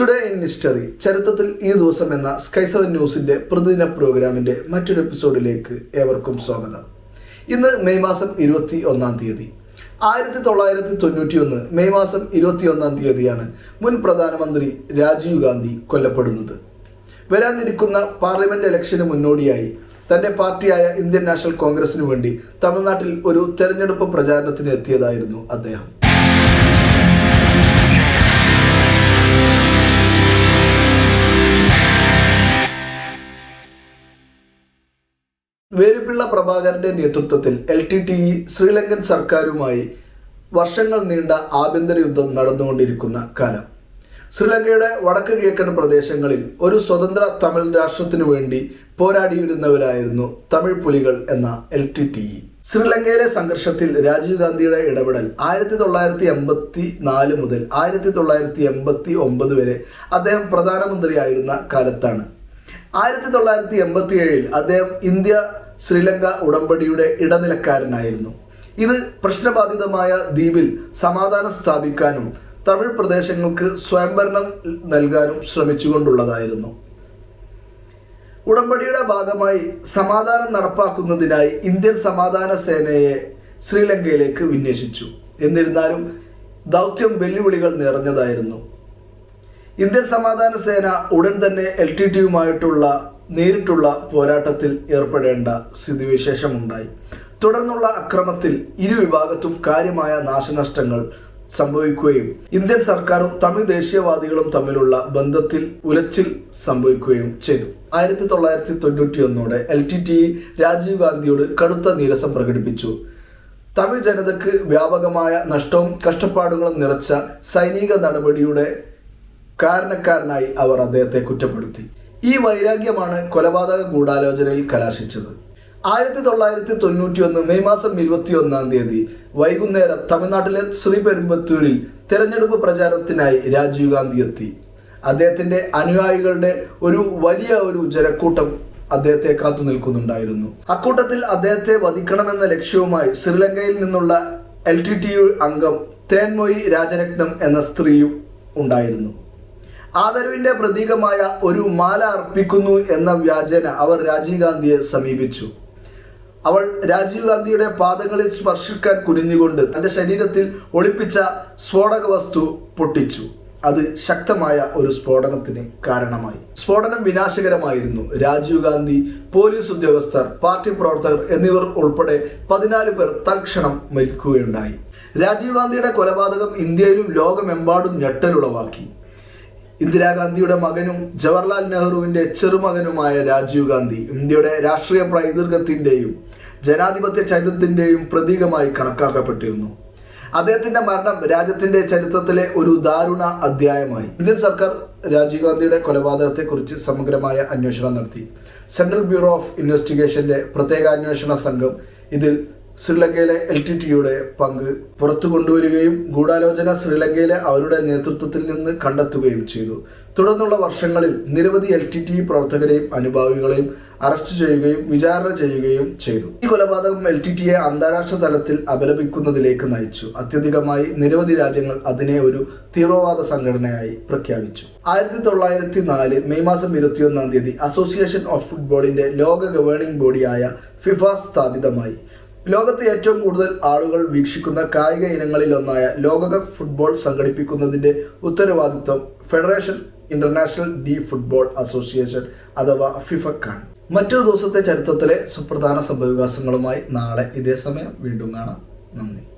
Today in history ചരിത്രത്തിൽ ഈ ദിവസം എന്ന സ്കൈ സെവൻ ന്യൂസിന്റെ പ്രതിദിന പ്രോഗ്രാമിന്റെ മറ്റൊരു എപ്പിസോഡിലേക്ക് ഏവർക്കും സ്വാഗതം. ഇന്ന് മെയ് മാസം ഇരുപത്തി ഒന്നാം തീയതി. ആയിരത്തി തൊള്ളായിരത്തി തൊണ്ണൂറ്റി ഒന്ന് മെയ് മാസം ഇരുപത്തി ഒന്നാം തീയതിയാണ് മുൻ പ്രധാനമന്ത്രി രാജീവ് ഗാന്ധി കൊല്ലപ്പെടുന്നത്. വരാനിരിക്കുന്ന പാർലമെന്റ് ഇലക്ഷന് മുന്നോടിയായി തന്റെ പാർട്ടിയായ ഇന്ത്യൻ നാഷണൽ കോൺഗ്രസിനു വേണ്ടി തമിഴ്നാട്ടിൽ ഒരു തെരഞ്ഞെടുപ്പ് പ്രചാരണത്തിന് എത്തിയതായിരുന്നു അദ്ദേഹം. വേലുപ്പിള്ള പ്രഭാകരന്റെ നേതൃത്വത്തിൽ L T T E Sri Lankan സർക്കാരുമായി വർഷങ്ങൾ നീണ്ട ആഭ്യന്തര യുദ്ധം നടന്നുകൊണ്ടിരിക്കുന്ന കാലം. ശ്രീലങ്കയുടെ വടക്ക് കിഴക്കൻ പ്രദേശങ്ങളിൽ ഒരു സ്വതന്ത്ര തമിഴ് രാഷ്ട്രത്തിനു വേണ്ടി പോരാടിയിരുന്നവരായിരുന്നു തമിഴ് പുലികൾ എന്ന എൽ ടി ടി ഇ ശ്രീലങ്കയിലെ സംഘർഷത്തിൽ രാജീവ് ഗാന്ധിയുടെ ഇടപെടൽ ആയിരത്തി തൊള്ളായിരത്തി എൺപത്തി നാല് മുതൽ ആയിരത്തി തൊള്ളായിരത്തി എൺപത്തി ഒമ്പത് വരെ അദ്ദേഹം പ്രധാനമന്ത്രിയായിരുന്ന കാലത്താണ്. ആയിരത്തി തൊള്ളായിരത്തി എൺപത്തി ഏഴിൽ അദ്ദേഹം ഇന്ത്യ ശ്രീലങ്ക ഉടമ്പടിയുടെ ഇടനിലക്കാരനായിരുന്നു. ഇത് പ്രശ്നബാധിതമായ ദ്വീപിൽ സമാധാനം സ്ഥാപിക്കാനും തമിഴ് പ്രദേശങ്ങൾക്ക് സ്വയംഭരണം നൽകാനും ശ്രമിച്ചുകൊണ്ടുള്ളതായിരുന്നു. ഉടമ്പടിയുടെ ഭാഗമായി സമാധാനം നടപ്പാക്കുന്നതിനായി ഇന്ത്യൻ സമാധാന സേനയെ ശ്രീലങ്കയിലേക്ക് വിന്യസിച്ചു. എന്നിരുന്നാലും ദൗത്യം വെല്ലുവിളികൾ നിറഞ്ഞതായിരുന്നു. ഇന്ത്യൻ സമാധാന സേന ഉടൻ തന്നെ എൽ ടി ടിയുമായിട്ടുള്ള നേരിട്ടുള്ള പോരാട്ടത്തിൽ ഏർപ്പെടേണ്ട സ്ഥിതിവിശേഷമുണ്ടായി. തുടർന്നുള്ള അക്രമത്തിൽ ഇരു വിഭാഗത്തും കാര്യമായ നാശനഷ്ടങ്ങൾ സംഭവിക്കുകയും ഇന്ത്യൻ സർക്കാരും തമിഴ് ദേശീയവാദികളും തമ്മിലുള്ള ബന്ധത്തിൽ ഉലച്ചിൽ സംഭവിക്കുകയും ചെയ്തു. ആയിരത്തി തൊള്ളായിരത്തി തൊണ്ണൂറ്റി ഒന്നോടെ എൽ ടി ടി രാജീവ് ഗാന്ധിയോട് കടുത്ത നീരസം പ്രകടിപ്പിച്ചു. തമിഴ് ജനതക്ക് വ്യാപകമായ നഷ്ടവും കഷ്ടപ്പാടുകളും നിറച്ച സൈനിക നടപടിയുടെ കാരണക്കാരനായി അവർ അദ്ദേഹത്തെ കുറ്റപ്പെടുത്തി. ഈ വൈരാഗ്യമാണ് കൊലപാതക ഗൂഢാലോചനയിൽ കലാശിച്ചത്. ആയിരത്തി തൊള്ളായിരത്തി തൊണ്ണൂറ്റി ഒന്ന് മെയ് മാസം ഇരുപത്തി ഒന്നാം തീയതി വൈകുന്നേരം തമിഴ്നാട്ടിലെ ശ്രീപെരുമ്പത്തൂരിൽ തെരഞ്ഞെടുപ്പ് പ്രചാരണത്തിനായി രാജീവ് ഗാന്ധി എത്തി. അദ്ദേഹത്തിന്റെ അനുയായികളുടെ ഒരു വലിയ ഒരു ജനക്കൂട്ടം അദ്ദേഹത്തെ കാത്തു നിൽക്കുന്നുണ്ടായിരുന്നു. അക്കൂട്ടത്തിൽ അദ്ദേഹത്തെ വധിക്കണമെന്ന ലക്ഷ്യവുമായി ശ്രീലങ്കയിൽ നിന്നുള്ള എൽ ടി ടി അംഗം തേൻമൊയി രാജരത്നം എന്ന സ്ത്രീയും ഉണ്ടായിരുന്നു. ആദരവിന്റെ പ്രതീകമായ ഒരു മാല അർപ്പിക്കുന്നു എന്ന വ്യാജേന അവർ രാജീവ് ഗാന്ധിയെ സമീപിച്ചു. അവൾ രാജീവ് ഗാന്ധിയുടെ പാദങ്ങളിൽ സ്പർശിക്കാൻ കുനിഞ്ഞുകൊണ്ട് തന്റെ ശരീരത്തിൽ ഒളിപ്പിച്ച സ്ഫോടക വസ്തു പൊട്ടിച്ചു. അത് ശക്തമായ ഒരു സ്ഫോടനത്തിന് കാരണമായി. സ്ഫോടനം വിനാശകരമായിരുന്നു. രാജീവ് ഗാന്ധി പോലീസ് ഉദ്യോഗസ്ഥർ പാർട്ടി പ്രവർത്തകർ എന്നിവർ ഉൾപ്പെടെ പതിനാല് പേർ തൽക്ഷണം മരിക്കുകയുണ്ടായി. രാജീവ് ഗാന്ധിയുടെ കൊലപാതകം ഇന്ത്യയിലും ലോകമെമ്പാടും ഞെട്ടലുളവാക്കി. ഇന്ദിരാഗാന്ധിയുടെ മകനും ജവഹർലാൽ നെഹ്റുവിന്റെ ചെറുമകനുമായ രാജീവ് ഗാന്ധി ഇന്ത്യയുടെ രാഷ്ട്രീയ പൈതൃകത്തിന്റെയും ജനാധിപത്യ ചരിത്രത്തിന്റെയും പ്രതീകമായി കണക്കാക്കപ്പെട്ടിരുന്നു. അദ്ദേഹത്തിന്റെ മരണം രാജ്യത്തിന്റെ ചരിത്രത്തിലെ ഒരു ദാരുണ അധ്യായമായി. ഇന്ത്യൻ സർക്കാർ രാജീവ് ഗാന്ധിയുടെ കൊലപാതകത്തെക്കുറിച്ച് സമഗ്രമായ അന്വേഷണം നടത്തി. സെൻട്രൽ ബ്യൂറോ ഓഫ് ഇൻവെസ്റ്റിഗേഷന്റെ പ്രത്യേക അന്വേഷണ സംഘം ഇതിൽ ശ്രീലങ്കയിലെ എൽ ടി ടിയുടെ പങ്ക് പുറത്തു കൊണ്ടുവരികയും ഗൂഢാലോചന ശ്രീലങ്കയിലെ അവരുടെ നേതൃത്വത്തിൽ നിന്ന് കണ്ടെത്തുകയും ചെയ്തു. തുടർന്നുള്ള വർഷങ്ങളിൽ നിരവധി എൽ ടി ടി പ്രവർത്തകരെയും അനുഭാവികളെയും അറസ്റ്റ് ചെയ്യുകയും വിചാരണ ചെയ്യുകയും ചെയ്തു. ഈ കൊലപാതകം എൽ ടി ടിയെ അന്താരാഷ്ട്ര തലത്തിൽ അപലപിക്കുന്നതിലേക്ക് നയിച്ചു. അത്യധികമായി നിരവധി രാജ്യങ്ങൾ അതിനെ ഒരു തീവ്രവാദ സംഘടനയായി പ്രഖ്യാപിച്ചു. ആയിരത്തി തൊള്ളായിരത്തി നാല് മെയ് മാസം ഇരുപത്തിയൊന്നാം തീയതി അസോസിയേഷൻ ഓഫ് ഫുട്ബോളിന്റെ ലോക ഗവേണിംഗ് ബോഡിയായ ഫിഫ സ്ഥാപിതമായി. ലോകത്തെ ഏറ്റവും കൂടുതൽ ആളുകൾ വീക്ഷിക്കുന്ന കായിക ഇനങ്ങളിൽ ഒന്നായ ലോകകപ്പ് ഫുട്ബോൾ സംഘടിപ്പിക്കുന്നതിന്റെ ഉത്തരവാദിത്വം federation international de football association അഥവാ ഫിഫക്കാണ് മറ്റൊരു ദിവസത്തെ ചരിത്രത്തിലെ സുപ്രധാന സംഭവവികാസങ്ങളുമായി നാളെ ഇതേ സമയം വീണ്ടും കാണാം. നന്ദി.